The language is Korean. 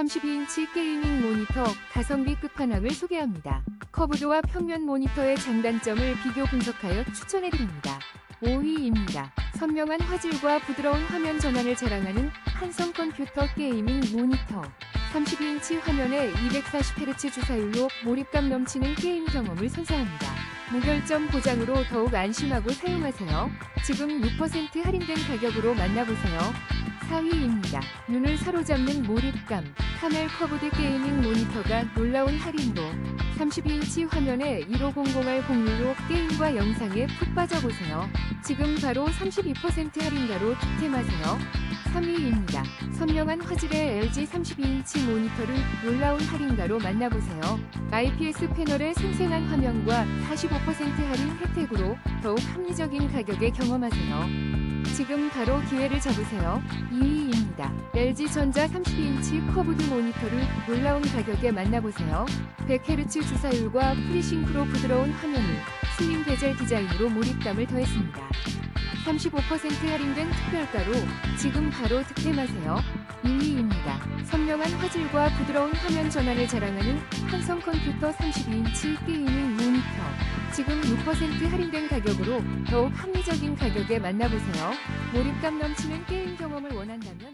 32인치 게이밍 모니터 가성비 끝판왕을 소개합니다. 커브도와 평면 모니터의 장단점을 비교 분석하여 추천해드립니다. 5위입니다. 선명한 화질과 부드러운 화면 전환을 자랑하는 한성 컴퓨터 게이밍 모니터. 32인치 화면에 240Hz 주사율로 몰입감 넘치는 게임 경험을 선사합니다. 무결점 보장으로 더욱 안심하고 사용하세요. 지금 6% 할인된 가격으로 만나보세요. 4위입니다. 눈을 사로잡는 몰입감. 카멜 커브드 게이밍 모니터가 놀라운 할인도 32인치 화면에 1500R 공유로 게임과 영상에 푹 빠져보세요. 지금 바로 32% 할인가로 득템하세요. 3위입니다. 선명한 화질의 LG 32인치 모니터를 놀라운 할인가로 만나보세요. IPS 패널의 생생한 화면과 45% 할인 혜택으로 더욱 합리적인 가격에 경험하세요. 지금 바로 기회를 잡으세요. 2위입니다. LG전자 32인치 커브드 모니터를 놀라운 가격에 만나보세요. 100Hz 주사율과 프리싱크로 부드러운 화면을 슬림 베젤 디자인으로 몰입감을 더했습니다. 35% 할인된 특별가로 지금 바로 득템하세요. 2위입니다. 선명한 화질과 부드러운 화면 전환을 자랑하는 한성 컴퓨터 32인치 게이밍 모니터. 지금 6% 할인된 가격으로 더욱 합리적인 가격에 만나보세요. 몰입감 넘치는 게임 경험을 원한다면